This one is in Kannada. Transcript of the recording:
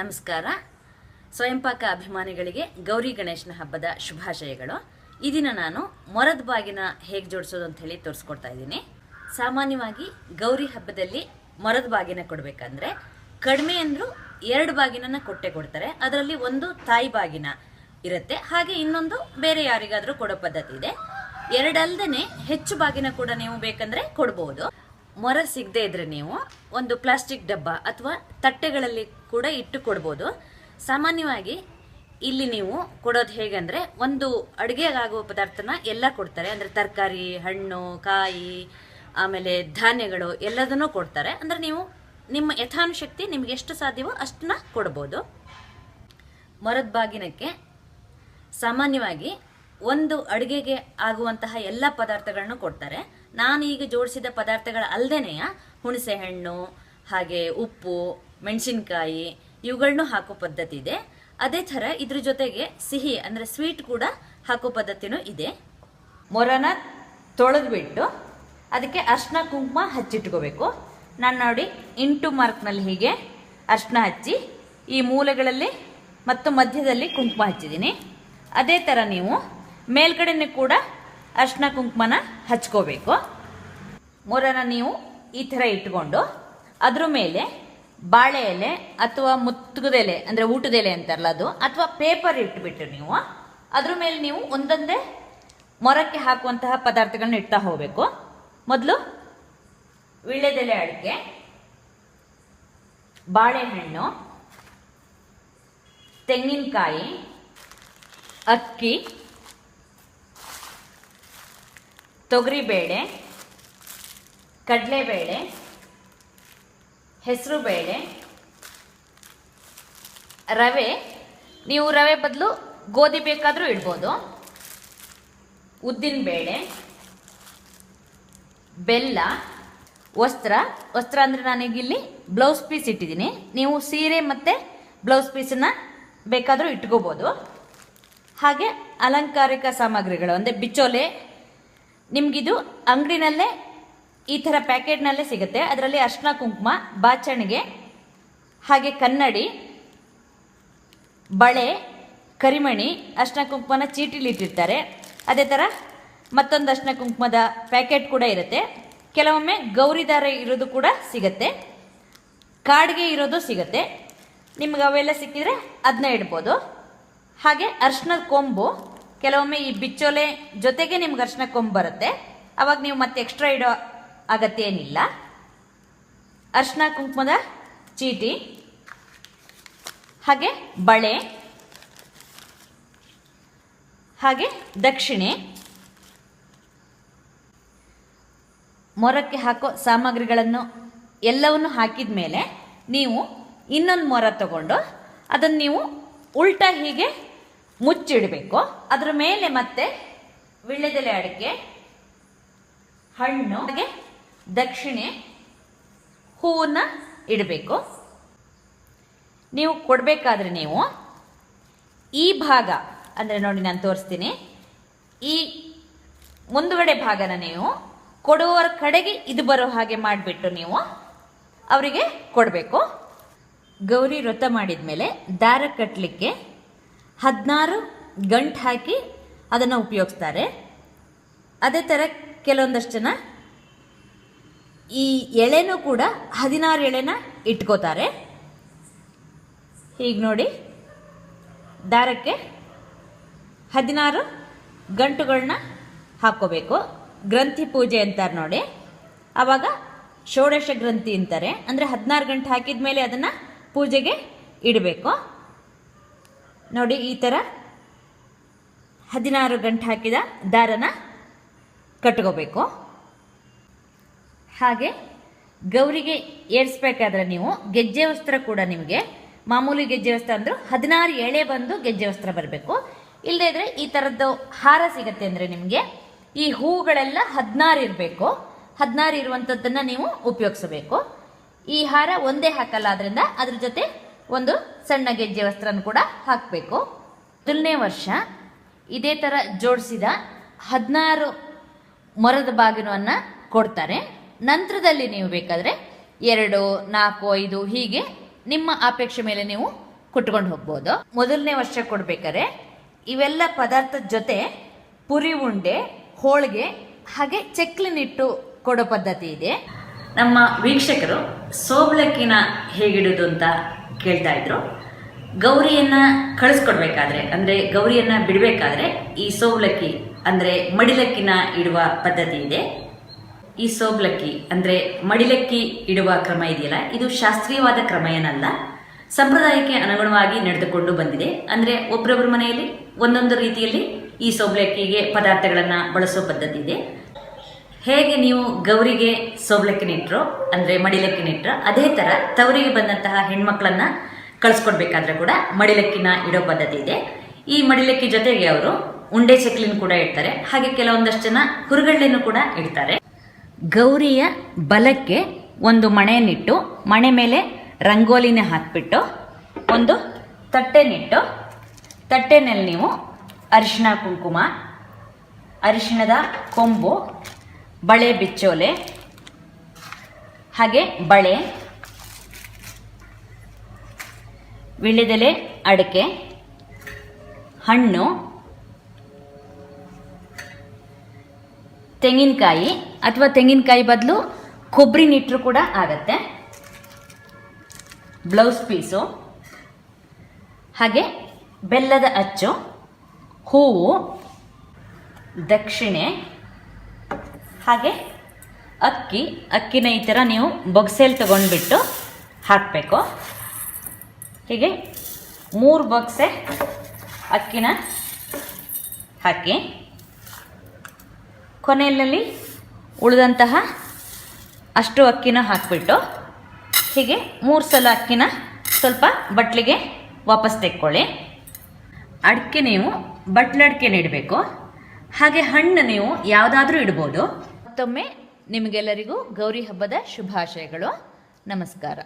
ನಮಸ್ಕಾರ. ಸ್ವಯಂಪಾಕ ಅಭಿಮಾನಿಗಳಿಗೆ ಗೌರಿ ಗಣೇಶನ ಹಬ್ಬದ ಶುಭಾಶಯಗಳು. ಈ ದಿನ ನಾನು ಮೊರದ ಬಾಗಿನ ಹೇಗೆ ಜೋಡಿಸೋದು ಅಂತ ಹೇಳಿ ತೋರಿಸ್ಕೊಡ್ತಾ ಇದ್ದೀನಿ. ಸಾಮಾನ್ಯವಾಗಿ ಗೌರಿ ಹಬ್ಬದಲ್ಲಿ ಮೊರದ ಬಾಗಿನ ಕೊಡಬೇಕಂದ್ರೆ ಕಡಿಮೆ ಅಂದರೂ ಎರಡು ಬಾಗಿನ ಕೊಟ್ಟೆ ಕೊಡ್ತಾರೆ. ಅದರಲ್ಲಿ ಒಂದು ತಾಯಿ ಬಾಗಿನ ಇರುತ್ತೆ. ಹಾಗೆ ಇನ್ನೊಂದು ಬೇರೆ ಯಾರಿಗಾದರೂ ಕೊಡೋ ಪದ್ಧತಿ ಇದೆ. ಎರಡಲ್ದೇನೆ ಹೆಚ್ಚು ಬಾಗಿನ ಕೂಡ ನೀವು ಬೇಕಂದ್ರೆ ಕೊಡ್ಬೋದು. ಮೊರ ಸಿಗದೆ ಇದ್ರೆ ನೀವು ಒಂದು ಪ್ಲಾಸ್ಟಿಕ್ ಡಬ್ಬ ಅಥವಾ ತಟ್ಟೆಗಳಲ್ಲಿ ಕೂಡ ಇಟ್ಟು ಕೊಡ್ಬೋದು. ಸಾಮಾನ್ಯವಾಗಿ ಇಲ್ಲಿ ನೀವು ಕೊಡೋದು ಹೇಗಂದ್ರೆ ಒಂದು ಅಡುಗೆಗಾಗುವ ಪದಾರ್ಥನ ಎಲ್ಲ ಕೊಡ್ತಾರೆ. ಅಂದ್ರೆ ತರಕಾರಿ, ಹಣ್ಣು, ಕಾಯಿ, ಆಮೇಲೆ ಧಾನ್ಯಗಳು ಎಲ್ಲದನ್ನು ಕೊಡ್ತಾರೆ. ಅಂದ್ರೆ ನೀವು ನಿಮ್ಮ ಯಥಾನುಶಕ್ತಿ ನಿಮ್ಗೆ ಎಷ್ಟು ಸಾಧ್ಯವೋ ಅಷ್ಟನ್ನ ಕೊಡ್ಬೋದು. ಮರದ ಬಾಗಿನಕ್ಕೆ ಸಾಮಾನ್ಯವಾಗಿ ಒಂದು ಅಡುಗೆಗೆ ಆಗುವಂತಹ ಎಲ್ಲ ಪದಾರ್ಥಗಳನ್ನು ಕೊಡ್ತಾರೆ. ನಾನು ಈಗ ಜೋಡಿಸಿದ ಪದಾರ್ಥಗಳ ಅಲ್ಲದೇನೆಯ ಹುಣಸೆ ಹಣ್ಣು, ಹಾಗೆ ಉಪ್ಪು, ಮೆಣಸಿನ್ಕಾಯಿ ಇವುಗಳನ್ನು ಹಾಕೋ ಪದ್ಧತಿ ಇದೆ. ಅದೇ ಥರ ಇದ್ರ ಜೊತೆಗೆ ಸಿಹಿ ಅಂದರೆ ಸ್ವೀಟ್ ಕೂಡ ಹಾಕೋ ಪದ್ಧತಿನೂ ಇದೆ. ಮೊರನ ತೊಳೆದ್ಬಿಟ್ಟು ಅದಕ್ಕೆ ಅರ್ಶಿನ ಕುಂಕುಮ ಹಚ್ಚಿಟ್ಕೋಬೇಕು. ನಾನು ನೋಡಿ ಇಂಟು ಮಾರ್ಕ್ನಲ್ಲಿ ಹೀಗೆ ಅರ್ಶಿನ ಹಚ್ಚಿ ಈ ಮೂಲೆಗಳಲ್ಲಿ ಮತ್ತು ಮಧ್ಯದಲ್ಲಿ ಕುಂಕುಮ ಹಚ್ಚಿದ್ದೀನಿ. ಅದೇ ಥರ ನೀವು ಮೇಲ್ಗಡೆನೂ ಕೂಡ ಅರ್ಶಿನ ಕುಂಕುಮನ ಹಚ್ಕೋಬೇಕು. ಮೊರನ ನೀವು ಈ ಥರ ಇಟ್ಕೊಂಡು ಅದ್ರ ಮೇಲೆ ಬಾಳೆ ಎಲೆ ಅಥವಾ ಮುತ್ತುಗದೆಲೆ ಅಂದರೆ ಊಟದೆಲೆ ಅಂತಾರಲ್ಲ ಅದು, ಅಥವಾ ಪೇಪರ್ ಇಟ್ಬಿಟ್ಟು ನೀವು ಅದ್ರ ಮೇಲೆ ನೀವು ಒಂದೊಂದೇ ಮೊರಕ್ಕೆ ಹಾಕುವಂತಹ ಪದಾರ್ಥಗಳನ್ನ ಇಡ್ತಾ ಹೋಗಬೇಕು. ಮೊದಲು ವಿಳ್ಳೆದೆಲೆ ಅಡಿಕೆ, ಬಾಳೆಹಣ್ಣು, ತೆಂಗಿನಕಾಯಿ, ಅಕ್ಕಿ ತೊಗರಿಬೇಳೆ, ಕಡಲೆಬೇಳೆ, ಹೆಸರುಬೇಳೆ, ರವೆ. ನೀವು ರವೆ ಬದಲು ಗೋಧಿ ಬೇಕಾದರೂ ಇಡ್ಬೋದು. ಉದ್ದಿನಬೇಳೆ, ಬೆಲ್ಲ, ವಸ್ತ್ರ. ವಸ್ತ್ರ ಅಂದರೆ ನಾನೀಗಿಲ್ಲಿ ಬ್ಲೌಸ್ ಪೀಸ್ ಇಟ್ಟಿದ್ದೀನಿ. ನೀವು ಸೀರೆ ಮತ್ತು ಬ್ಲೌಸ್ ಪೀಸನ್ನು ಬೇಕಾದರೂ ಇಟ್ಕೋಬೋದು. ಹಾಗೆ ಅಲಂಕಾರಿಕ ಸಾಮಗ್ರಿಗಳು, ಅಂದರೆ ಬಿಚ್ಚೋಲೆ ನಿಮಗಿದು ಅಂಗಡಿನಲ್ಲೇ ಈ ಥರ ಪ್ಯಾಕೆಟ್ನಲ್ಲೇ ಸಿಗುತ್ತೆ. ಅದರಲ್ಲಿ ಅರ್ಶಿನ ಕುಂಕುಮ, ಬಾಚಣಿಗೆ, ಹಾಗೆ ಕನ್ನಡಿ, ಬಳೆ, ಕರಿಮಣಿ, ಅರ್ಶಿನ ಕುಂಕುಮನ ಚೀಟಿಲಿ ಇಟ್ಟಿರ್ತಾರೆ. ಅದೇ ಥರ ಮತ್ತೊಂದು ಅರ್ಶಿನ ಕುಂಕುಮದ ಪ್ಯಾಕೆಟ್ ಕೂಡ ಇರುತ್ತೆ. ಕೆಲವೊಮ್ಮೆ ಗೌರಿ ದಾರ ಇರೋದು ಕೂಡ ಸಿಗುತ್ತೆ. ಕಾಡಿಗೆ ಇರೋದು ಸಿಗುತ್ತೆ. ನಿಮ್ಗೆ ಅವೆಲ್ಲ ಸಿಕ್ಕಿದ್ರೆ ಅದನ್ನ ಇಡ್ಬೋದು. ಹಾಗೆ ಅರ್ಶಿನದ ಕೊಂಬು. ಕೆಲವೊಮ್ಮೆ ಈ ಬಿಚ್ಚೋಲೆ ಜೊತೆಗೆ ನಿಮ್ಗೆ ಅರ್ಶನ ಕೊಂಬು ಬರುತ್ತೆ. ಅವಾಗ ನೀವು ಮತ್ತೆ ಎಕ್ಸ್ಟ್ರಾ ಇಡೋ ಅಗತ್ಯ ಏನಿಲ್ಲ. ಅರ್ಶನ ಕುಂಕುಮದ ಚೀಟಿ, ಹಾಗೆ ಬಳೆ, ಹಾಗೆ ದಕ್ಷಿಣೆ, ಮೊರಕ್ಕೆ ಹಾಕೋ ಸಾಮಗ್ರಿಗಳನ್ನು ಎಲ್ಲವನ್ನು ಹಾಕಿದ ಮೇಲೆ ನೀವು ಇನ್ನೊಂದು ಮೊರ ತಗೊಂಡು ಅದನ್ನು ನೀವು ಉಲ್ಟಾ ಹೀಗೆ ಮುಚ್ಚಿಡಬೇಕು. ಅದರ ಮೇಲೆ ಮತ್ತೆ ವಿಳ್ಳೆದೆಲೆ ಅಡಿಕೆ, ಹಣ್ಣು, ಹಾಗೆ ದಕ್ಷಿಣೆ, ಹೂವನ್ನ ಇಡಬೇಕು. ನೀವು ಕೊಡಬೇಕಾದ್ರೆ ನೀವು ಈ ಭಾಗ, ಅಂದರೆ ನೋಡಿ ನಾನು ತೋರಿಸ್ತೀನಿ. ಈ ಮುಂದುಗಡೆ ಭಾಗನ ನೀವು ಕೊಡುವವರ ಕಡೆಗೆ ಇದು ಬರೋ ಹಾಗೆ ಮಾಡಿಬಿಟ್ಟು ನೀವು ಅವರಿಗೆ ಕೊಡಬೇಕು. ಗೌರಿ ವ್ರತ ಮಾಡಿದ ಮೇಲೆ ದಾರ ಕಟ್ಟಲಿಕ್ಕೆ ಹದಿನಾರು ಗಂಟು ಹಾಕಿ ಅದನ್ನು ಉಪಯೋಗಿಸ್ತಾರೆ. ಅದೇ ಥರ ಕೆಲವೊಂದಷ್ಟು ಜನ ಈ ಎಳೆನೂ ಕೂಡ ಹದಿನಾರು ಎಳೆನ ಇಟ್ಕೋತಾರೆ. ಹೀಗೆ ನೋಡಿ, ದಾರಕ್ಕೆ ಹದಿನಾರು ಗಂಟುಗಳನ್ನ ಹಾಕ್ಕೋಬೇಕು. ಗ್ರಂಥಿ ಪೂಜೆ ಅಂತಾರೆ ನೋಡಿ. ಆವಾಗ ಷೋಡಶ ಗ್ರಂಥಿ ಅಂತಾರೆ. ಅಂದರೆ ಹದಿನಾರು ಗಂಟೆ ಹಾಕಿದ ಮೇಲೆ ಅದನ್ನು ಪೂಜೆಗೆ ಇಡಬೇಕು. ನೋಡಿ, ಈ ಥರ ಹದಿನಾರು ಗಂಟೆ ಹಾಕಿದ ದಾರನ ಕಟ್ಕೋಬೇಕು. ಹಾಗೆ ಗೌರಿಗೆ ಏರಿಸ್ಬೇಕಾದ್ರೆ ನೀವು ಗೆಜ್ಜೆ ವಸ್ತ್ರ ಕೂಡ ನಿಮಗೆ, ಮಾಮೂಲಿ ಗೆಜ್ಜೆ ವಸ್ತ್ರ ಅಂದರೂ ಹದಿನಾರು ಎಳೆ ಬಂದು ಗೆಜ್ಜೆ ವಸ್ತ್ರ ಬರಬೇಕು. ಇಲ್ಲದೇ ಇದ್ರೆ ಈ ಥರದ್ದು ಹಾರ ಸಿಗತ್ತೆ ಅಂದರೆ ನಿಮಗೆ ಈ ಹೂಗಳೆಲ್ಲ ಹದಿನಾರು ಇರಬೇಕು. ಹದಿನಾರು ಇರುವಂಥದ್ದನ್ನು ನೀವು ಉಪಯೋಗಿಸಬೇಕು. ಈ ಹಾರ ಒಂದೇ ಹಾಕಲ್ಲ ಅದರಿಂದ ಅದ್ರ ಜೊತೆ ಒಂದು ಸಣ್ಣ ಗೆಜ್ಜೆ ವಸ್ತ್ರನ ಕೂಡ ಹಾಕಬೇಕು. ಮೊದಲನೇ ವರ್ಷ ಇದೇ ಥರ ಜೋಡಿಸಿದ ಹದಿನಾರು ಮೊರದ ಬಾಗಿಲನ್ನು ಕೊಡ್ತಾರೆ. ನಂತರದಲ್ಲಿ ನೀವು ಬೇಕಾದರೆ ಎರಡು, ನಾಲ್ಕು, ಐದು ಹೀಗೆ ನಿಮ್ಮ ಅಪೇಕ್ಷೆ ಮೇಲೆ ನೀವು ಕೊಟ್ಕೊಂಡು ಹೋಗ್ಬೋದು. ಮೊದಲನೇ ವರ್ಷ ಕೊಡ್ಬೇಕಾದ್ರೆ ಇವೆಲ್ಲ ಪದಾರ್ಥದ ಜೊತೆ ಪುರಿ ಉಂಡೆ, ಹೋಳಿಗೆ, ಹಾಗೆ ಚಕ್ಲಿನಿಟ್ಟು ಕೊಡೋ ಪದ್ಧತಿ ಇದೆ. ನಮ್ಮ ವೀಕ್ಷಕರು ಸೋಬ್ಲಕ್ಕಿನ ಹೇಗಿಡೋದು ಅಂತ ಕೇಳ್ತಾ ಇದ್ರು. ಗೌರಿಯನ್ನ ಕಳಿಸ್ಕೊಡ್ಬೇಕಾದ್ರೆ, ಅಂದ್ರೆ ಗೌರಿಯನ್ನ ಬಿಡಬೇಕಾದ್ರೆ ಈ ಸೋಬ್ಲಕ್ಕಿ, ಅಂದ್ರೆ ಮಡಿಲಕ್ಕಿನ ಇಡುವ ಪದ್ಧತಿ ಇದೆ. ಈ ಸೋಬ್ಲಕ್ಕಿ, ಅಂದ್ರೆ ಮಡಿಲಕ್ಕಿ ಇಡುವ ಕ್ರಮ ಇದೆಯಲ್ಲ, ಇದು ಶಾಸ್ತ್ರೀಯವಾದ ಕ್ರಮ ಏನಲ್ಲ ಸಂಪ್ರದಾಯಕ್ಕೆ ಅನುಗುಣವಾಗಿ ನಡೆದುಕೊಂಡು ಬಂದಿದೆ. ಅಂದ್ರೆ ಒಬ್ಬರೊಬ್ಬರ ಮನೆಯಲ್ಲಿ ಒಂದೊಂದು ರೀತಿಯಲ್ಲಿ ಈ ಸೋಬ್ಲಕ್ಕಿಗೆ ಪದಾರ್ಥಗಳನ್ನ ಬಳಸೋ ಪದ್ಧತಿ ಇದೆ. ಹೇಗೆ ನೀವು ಗೌರಿಗೆ ಸೋಬ್ಲಕ್ಕಿನಿಟ್ರೋ ಅಂದ್ರೆ ಮಡಿಲಕ್ಕಿನಿಟ್ರೋ ಅದೇ ತರ ತವರಿಗೆ ಬಂದಂತಹ ಹೆಣ್ಮಕ್ಳನ್ನ ಕಳಿಸ್ಕೊಡ್ಬೇಕಾದ್ರೆ ಕೂಡ ಮಡಿಲಕ್ಕಿನ ಇಡೋ ಪದ್ಧತಿ ಇದೆ. ಈ ಮಡಿಲಕ್ಕಿ ಜೊತೆಗೆ ಅವರು ಉಂಡೆ ಚಕ್ಲಿನ ಕೂಡ ಇಡ್ತಾರೆ, ಹಾಗೆ ಕೆಲವೊಂದಷ್ಟು ಜನ ಹುರುಗಳ್ಳಿನೂ ಕೂಡ ಇಡ್ತಾರೆ. ಗೌರಿಯ ಬಲಕ್ಕೆ ಒಂದು ಮಣೆಯನ್ನಿಟ್ಟು, ಮಣೆ ಮೇಲೆ ರಂಗೋಲಿನ ಹಾಕ್ಬಿಟ್ಟು ಒಂದು ತಟ್ಟೆನಿಟ್ಟು ತಟ್ಟೆನಲ್ಲಿ ನೀವು ಅರಿಶಿಣ ಕುಂಕುಮ, ಅರಿಶಿಣದ ಕೊಂಬು ಬಳೆ ಬಿಚ್ಚೋಲೆ, ಹಾಗೆ ಬಳೆ ವಿಳಿದೆಲೆ ಅಡಿಕೆ, ಹಣ್ಣು, ತೆಂಗಿನಕಾಯಿ, ಅಥವಾ ತೆಂಗಿನಕಾಯಿ ಬದಲು ಕೊಬ್ಬರಿ ನಿಟ್ಟರು ಕೂಡ ಆಗತ್ತೆ. ಬ್ಲೌಸ್ ಪೀಸು, ಹಾಗೆ ಬೆಲ್ಲದ ಅಚ್ಚು, ಹೂವು, ದಕ್ಷಿಣೆ ಹಾಗೆ ಅಕ್ಕಿ ಅಕ್ಕಿನ ಈ ಥರ ನೀವು ಬೊಗ್ಸೆಲ್ ತೊಗೊಂಡ್ಬಿಟ್ಟು ಹಾಕಬೇಕು. ಹೀಗೆ ಮೂರು ಬೊಗ್ಸೆ ಅಕ್ಕಿನ ಹಾಕಿ ಕೊನೆಯಲ್ಲಿ ಉಳಿದಂತಹ ಅಷ್ಟು ಅಕ್ಕಿನ ಹಾಕಿಬಿಟ್ಟು ಹೀಗೆ ಮೂರು ಸಲ ಅಕ್ಕಿನ ಸ್ವಲ್ಪ ಬಟ್ಲಿಗೆ ವಾಪಸ್ ತೆಕ್ಕೊಳ್ಳಿ. ಅಡಿಕೆ ನೀವು ಬಟ್ಲಡಿಕೆ ನೀಡಬೇಕು. ಹಾಗೆ ಹಣ್ಣು ನೀವು ಯಾವುದಾದ್ರೂ ಇಡ್ಬೋದು. ಮತ್ತೊಮ್ಮೆ ನಿಮಗೆಲ್ಲರಿಗೂ ಗೌರಿ ಹಬ್ಬದ ಶುಭಾಶಯಗಳು. ನಮಸ್ಕಾರ.